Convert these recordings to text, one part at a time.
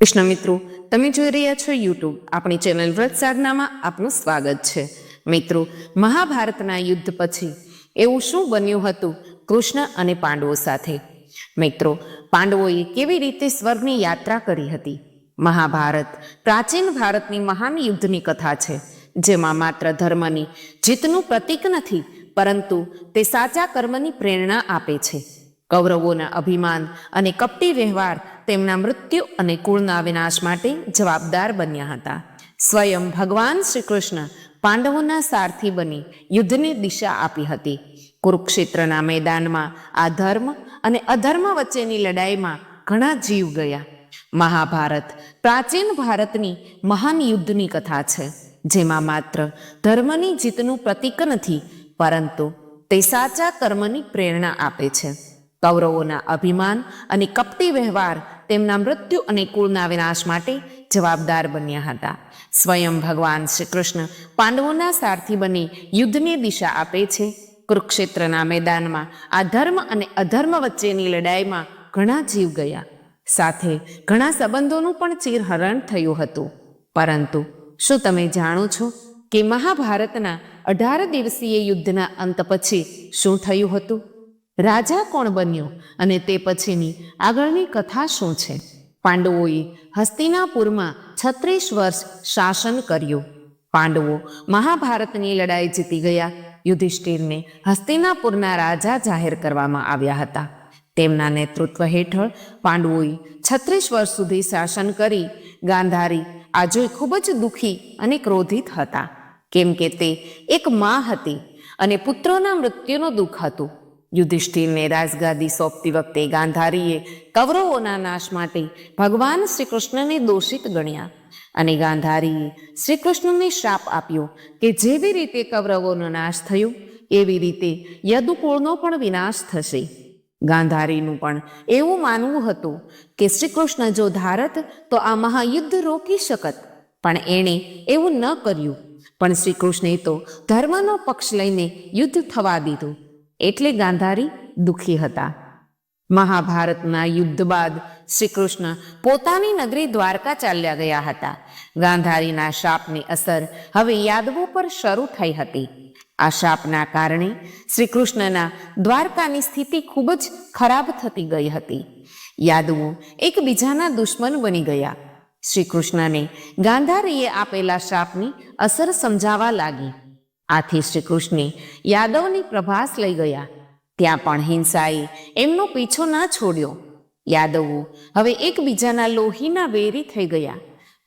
કૃષ્ણ મિત્રો, તમે જોઈ રહ્યા છો યુટ્યુબ આપણી ચેનલ વ્રત સાધનામાં આપનું સ્વાગત છે. મિત્રો, મહાભારતના યુદ્ધ પછી એવું શું બન્યું હતું કૃષ્ણ અને પાંડવો સાથે? મિત્રો, પાંડવોએ કેવી રીતે સ્વર્ગની યાત્રા કરી હતી? મહાભારત પ્રાચીન ભારતની મહાન યુદ્ધની કથા છે, જેમાં માત્ર ધર્મની જીતનું પ્રતીક નથી, પરંતુ તે સાચા કર્મની પ્રેરણા આપે છે. કૌરવોના અભિમાન અને કપટી વ્યવહાર તેમના મૃત્યુ અને કુળના વિનાશ માટે જવાબદાર બન્યા હતા. સ્વયં ભગવાન શ્રી કૃષ્ણ પાંડવોના સારથી બની યુદ્ધની દિશા આપી હતી. કુરુક્ષેત્રના મેદાનમાં આ ધર્મ અને અધર્મ વચ્ચેની લડાઈમાં ઘણા જીવ ગયા. મહાભારત પ્રાચીન ભારતની મહાન યુદ્ધની કથા છે, જેમાં માત્ર ધર્મની જીતનું પ્રતીક નથી, પરંતુ તે સાચા કર્મની પ્રેરણા આપે છે. કૌરવોના અભિમાન અને કપટી વ્યવહાર તેમના મૃત્યુ અને કુળના વિનાશ માટે જવાબદાર બન્યા હતા. સ્વયં ભગવાન શ્રી કૃષ્ણ પાંડવોના સારથી બની યુદ્ધની દિશા આપે છે. કુરુક્ષેત્રના મેદાનમાં આ ધર્મ અને અધર્મ વચ્ચેની લડાઈમાં ઘણા જીવ ગયા. સાથે ઘણા સંબંધોનું પણ ચીરહરણ થયું હતું. પરંતુ શું તમે જાણો છો કે મહાભારતના અઢાર દિવસીય યુદ્ધના અંત પછી શું થયું હતું? રાજા કોણ બન્યો અને તે પછીની આગળની કથા શું છે? પાંડવોએ હસ્તિનાપુરમાં છત્રીસ વર્ષ શાસન કર્યું. પાંડવો મહાભારતની લડાઈ જીતી ગયા. યુધિષ્ઠિરને હસ્તિનાપુરના રાજા જાહેર કરવામાં આવ્યા હતા. તેમના નેતૃત્વ હેઠળ પાંડવોએ છત્રીસ વર્ષ સુધી શાસન કરી. ગાંધારી આજે ખૂબ જ દુઃખી અને ક્રોધિત હતા. કેમ કે તે એક મા હતી અને પુત્રોના મૃત્યુનો દુઃખ હતું. યુધિષ્ઠિરને રાજગાદી સોંપતી વખતે ગાંધારીએ કૌરવોના નાશ માટે ભગવાન શ્રી કૃષ્ણને દોષિત ગણ્યા. અને ગાંધારીએ શ્રી કૃષ્ણને શ્રાપ આપ્યો કે જેવી રીતે કૌરવોનો નાશ થયો, એવી રીતે યદુકુળનો પણ વિનાશ થશે. ગાંધારીનું પણ એવું માનવું હતું કે શ્રી કૃષ્ણ જો ધારત, તો આ મહાયુદ્ધ રોકી શકત. પણ એણે એવું ન કર્યું. પણ શ્રી કૃષ્ણે તો ધર્મનો પક્ષ લઈને યુદ્ધ થવા દીધું. એટલે ગાંધારી દુઃખી હતા. મહાભારતના યુદ્ધ બાદ શ્રીકૃષ્ણ પોતાની નગરી દ્વારકા ચાલ્યા ગયા હતા. ગાંધારીના શાપની અસર હવે યાદવો પર શરૂ થઈ હતી. આ શાપના કારણે શ્રીકૃષ્ણના દ્વારકાની સ્થિતિ ખૂબ જ ખરાબ થતી ગઈ હતી. યાદવો એકબીજાના દુશ્મન બની ગયા. શ્રીકૃષ્ણને ગાંધારીએ આપેલા શાપની અસર સમજાવા લાગી. આથી શ્રી કૃષ્ણે યાદવની પ્રભાસ લઈ ગયા. ત્યાં પણ હિંસાએ એમનો પીછો ના છોડ્યો. યાદવો હવે એકબીજાના લોહીના વેરી થઈ ગયા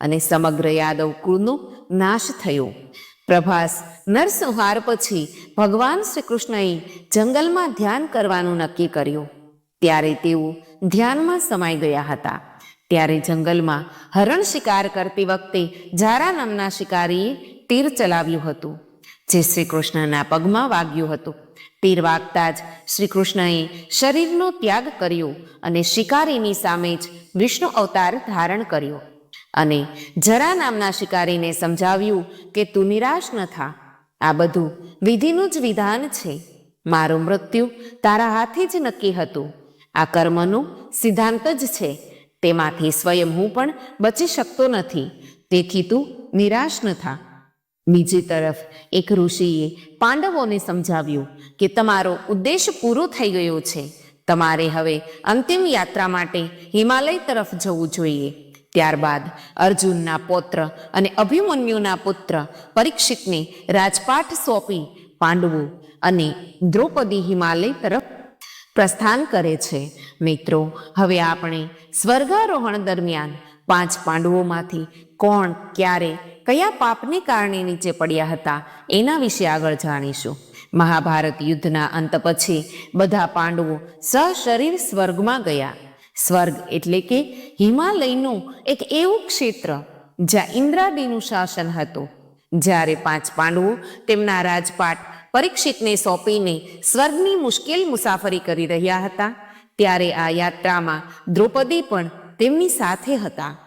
અને સમગ્ર યાદવ કુળનો નાશ થયો. પ્રભાસ નરસંહાર પછી ભગવાન શ્રી કૃષ્ણએ જંગલમાં ધ્યાન કરવાનું નક્કી કર્યું. ત્યારે તેઓ ધ્યાનમાં સમાઈ ગયા હતા. ત્યારે જંગલમાં હરણ શિકાર કરતી વખતે જારા નામના શિકારીએ તીર ચલાવ્યું હતું. જે શ્રી કૃષ્ણના પગમાં વાગ્યું હતું. તીર વાગતા જ શ્રી કૃષ્ણએ શરીરનો ત્યાગ કર્યો અને શિકારીની સામે જ વિષ્ણુ અવતાર ધારણ કર્યો. અને જરા નામના શિકારીને સમજાવ્યું કે તું નિરાશ ન થા. આ બધું વિધિનું જ વિધાન છે. મારું મૃત્યુ તારા હાથે જ નક્કી હતું. આ કર્મનું સિદ્ધાંત જ છે. તેમાંથી સ્વયં હું પણ બચી શકતો નથી. તેથી તું નિરાશ ન થા. બીજી તરફ એક ઋષિએ પાંડવોને સમજાવ્યું કે તમારો ઉદ્દેશ પૂરો થઈ ગયો છે. તમારે હવે અંતિમ યાત્રા માટે હિમાલય તરફ જવું જોઈએ. ત્યારબાદ અર્જુનના પૌત્ર અને અભિમન્યુના પુત્ર પરીક્ષિતને રાજપાઠ સોંપી પાંડવો અને દ્રૌપદી હિમાલય તરફ પ્રસ્થાન કરે છે. મિત્રો, હવે આપણે સ્વર્ગારોહણ દરમિયાન પાંચ પાંડવોમાંથી કોણ ક્યારે કયા પાપને કારણે નીચે પડ્યા હતા? એના વિશે આગળ જાણીશું. મહાભારત યુદ્ધના અંત પછી બધા પાંડવો સશરીર સ્વર્ગમાં ગયા. સ્વર્ગ એટલે કે હિમાલયનું એક એવું ક્ષેત્ર જ્યાં ઇન્દ્રાદીનું શાસન હતું. જ્યારે પાંચ પાંડવો તેમના રાજપાટ પરીક્ષિતને સોંપીને સ્વર્ગની મુશ્કેલ મુસાફરી કરી રહ્યા હતા, ત્યારે આ યાત્રામાં દ્રૌપદી પણ તેમની સાથે હતા.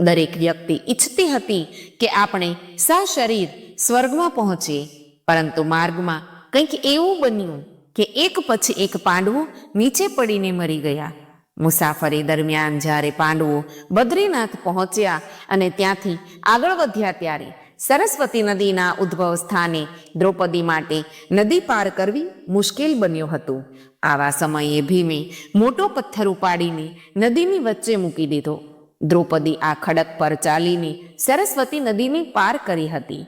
દરેક વ્યક્તિ ઈચ્છતી હતી કે આપણે સશરીર સ્વર્ગમાં પહોંચીએ. પરંતુ માર્ગમાં કંઈક એવું બન્યું કે એક પછી એક પાંડવો નીચે પડીને મરી ગયા. મુસાફરી દરમિયાન જ્યારે પાંડવો બદ્રીનાથ પહોંચ્યા અને ત્યાંથી આગળ વધ્યા ત્યારે સરસ્વતી નદીના ઉદ્ભવ સ્થાને દ્રૌપદી માટે નદી પાર કરવી મુશ્કેલ બન્યું હતું. આવા સમયે ભીમે મોટો પથ્થર ઉપાડીને નદીની વચ્ચે મૂકી દીધો. દ્રૌપદી આ ખડક પર ચાલીને સરસ્વતી નદીને પાર કરી હતી.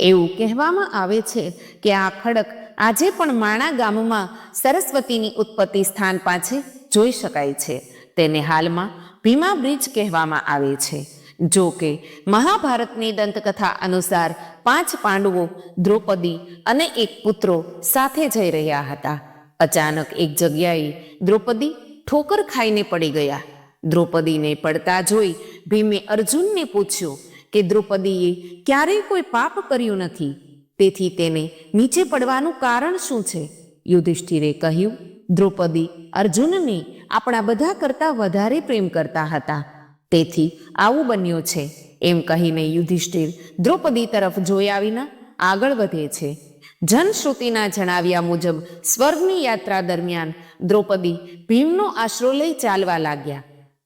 એવું કહેવામાં આવે છે કે આ ખડક આજે પણ માણા ગામમાં સરસ્વતીની ઉત્પત્તિ સ્થાન પાસે જોઈ શકાય છે. તેને હાલમાં ભીમા બ્રિજ કહેવામાં આવે છે. જો કે મહાભારતની દંતકથા અનુસાર પાંચ પાંડવો દ્રૌપદી અને એક પુત્રો સાથે જઈ રહ્યા હતા. અચાનક એક જગ્યાએ દ્રૌપદી ઠોકર ખાઈને પડી ગયા. દ્રૌપદીને પડતા જોઈ ભીમે અર્જુનને પૂછ્યું કે દ્રૌપદીએ ક્યારેય કોઈ પાપ કર્યું નથી? તેથી તેને નીચે પડવાનું કારણ શું છે? યુધિષ્ઠિરે કહ્યું, દ્રૌપદી અર્જુનને આપણા બધા કરતાં વધારે પ્રેમ કરતા હતા. તેથી આવું બન્યું છે. એમ કહીને યુધિષ્ઠિર દ્રૌપદી તરફ જોયા વિના આગળ વધે છે. જનશ્રુતિના જણાવ્યા મુજબ સ્વર્ગની યાત્રા દરમિયાન દ્રૌપદી ભીમનો આશરો લઈ ચાલવા લાગ્યા.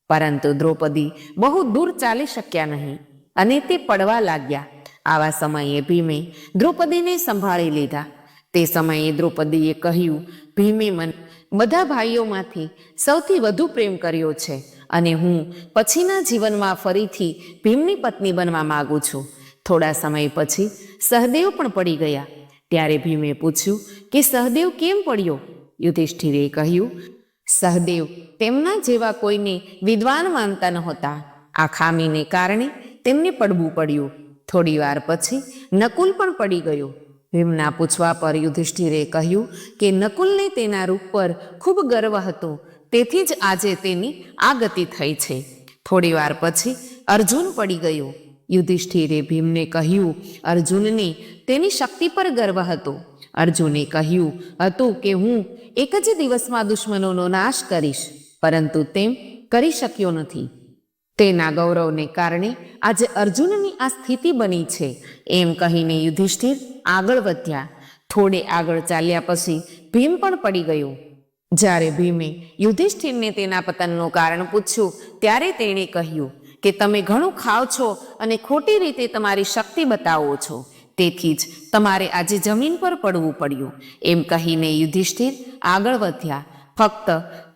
પરંતુ દ્રૌપદી બહુ દૂર ચાલી શક્યા નહીં અને તે પડવા લાગ્યા. આવા સમયે ભીમે દ્રૌપદીને સંભાળી લીધા. તે સમયે દ્રૌપદીએ કહ્યું, ભીમે મને બધા ભાઈઓમાંથી સૌથી વધુ પ્રેમ કર્યો છે અને હું પછીના જીવનમાં ફરીથી ભીમની પત્ની બનવા માગું છું. થોડા સમય પછી સહદેવ પણ પડી ગયા. ત્યારે ભીમે પૂછ્યું કે, સહદેવ કેમ પડ્યો? યુધિષ્ઠિરે કહ્યું સહદેવ તેમના જેવા કોઈને વિદ્વાન માનતા નહોતા. આ ખામીને કારણે તેમને પડવું પડ્યું. થોડી વાર પછી નકુલ પણ પડી ગયો. ભીમના પૂછવા પર યુધિષ્ઠિરે કહ્યું કે નકુલને તેના રૂપ પર ખૂબ ગર્વ હતો. તેથી જ આજે તેની આ ગતિ થઈ છે. થોડી વાર પછી અર્જુન પડી ગયો. યુધિષ્ઠિરે ભીમને કહ્યું, અર્જુનને તેની શક્તિ પર ગર્વ હતો. અર્જુને કહ્યું, હતું કે હું એક જ દિવસમાં દુશ્મનોનો નાશ કરીશ, પરંતુ તેમ કરી શક્યો નથી. તેના ગૌરવને કારણે આજે અર્જુનની આ સ્થિતિ બની છે. એમ કહીને યુધિષ્ઠિર આગળ વધ્યા. થોડે આગળ ચાલ્યા પછી ભીમ પણ પડી ગયો. જ્યારે ભીમે યુધિષ્ઠિરને તેના પતનનું કારણ પૂછ્યું, ત્યારે તેણે કહ્યું કે, તમે ઘણું ખાઓ છો અને ખોટી રીતે તમારી શક્તિ બતાવો છો. તેથી જ તમારે આજે જમીન પર પડવું પડ્યું. એમ કહીને યુધિષ્ઠિર આગળ વધ્યા. ફક્ત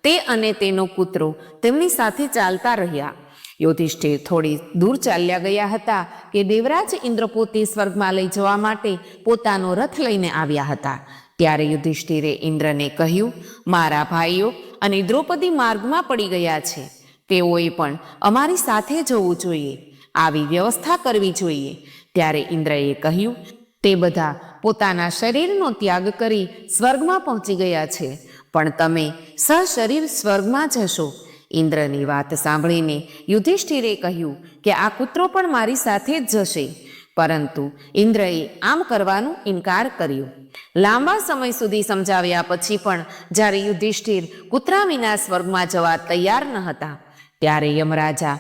તે અને તેનો કૂતરો તેમની સાથે ચાલતા રહ્યા. યુધિષ્ઠિર થોડી દૂર ચાલ્યા ગયા હતા કે દેવરાજ ઇન્દ્ર પોતે સ્વર્ગમાં લઈ જવા માટે પોતાનો રથ લઈને આવ્યા હતા. ત્યારે યુધિષ્ઠિરે ઇન્દ્રને કહ્યું, મારા ભાઈઓ અને દ્રૌપદી માર્ગમાં પડી ગયા છે. તેઓએ પણ અમારી સાથે જવું જોઈએ. આવી વ્યવસ્થા કરવી જોઈએ. ત્યારે ઇન્દ્રએ કહ્યું, તે બધા પોતાના શરીરનો ત્યાગ કરી સ્વર્ગમાં પહોંચી ગયા છે. પણ તમે સશરીર સ્વર્ગમાં જશો ઇન્દ્રની વાત સાંભળીને યુધિષ્ઠિરે કહ્યું કે આ કૂતરો પણ મારી સાથે જ જશે પરંતુ ઇન્દ્રએ આમ કરવાનું ઇનકાર કર્યો. લાંબા સમય સુધી સમજાવ્યા પછી પણ જ્યારે યુધિષ્ઠિર કૂતરા વિના સ્વર્ગમાં જવા તૈયાર ન હતા, ત્યારે યમરાજા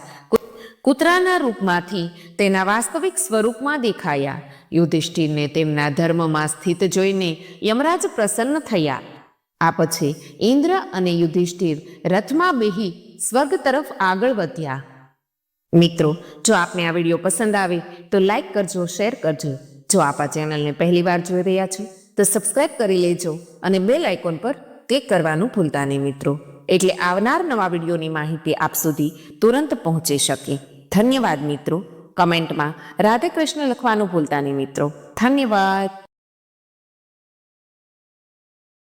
કૂતરાના રૂપમાંથી તેના વાસ્તવિક સ્વરૂપમાં દેખાયા. યુધિષ્ઠિરને તેમના ધર્મમાં સ્થિત જોઈને યમરાજ પ્રસન્ન થયા. આ પછી ઇન્દ્ર અને યુધિષ્ઠિર રથમાં બેહી સ્વર્ગ તરફ આગળ વધ્યા. મિત્રો, જો આપને આ વીડિયો પસંદ આવે, તો લાઈક કરજો, શેર કરજો. જો આપ આ ચેનલને પહેલી વાર જોઈ રહ્યા છો, તો સબસ્ક્રાઈબ કરી લેજો અને બેલ આઇકોન પર ક્લિક કરવાનું ભૂલતા નહીં મિત્રો. એટલે આવનાર નવા વિડીયોની માહિતી આપ સુધી તુરંત પહોંચી શકે. ધન્યવાદ મિત્રો. કમેન્ટમાં રાધે કૃષ્ણ લખવાનું ભૂલતા નહીં મિત્રો. ધન્યવાદ.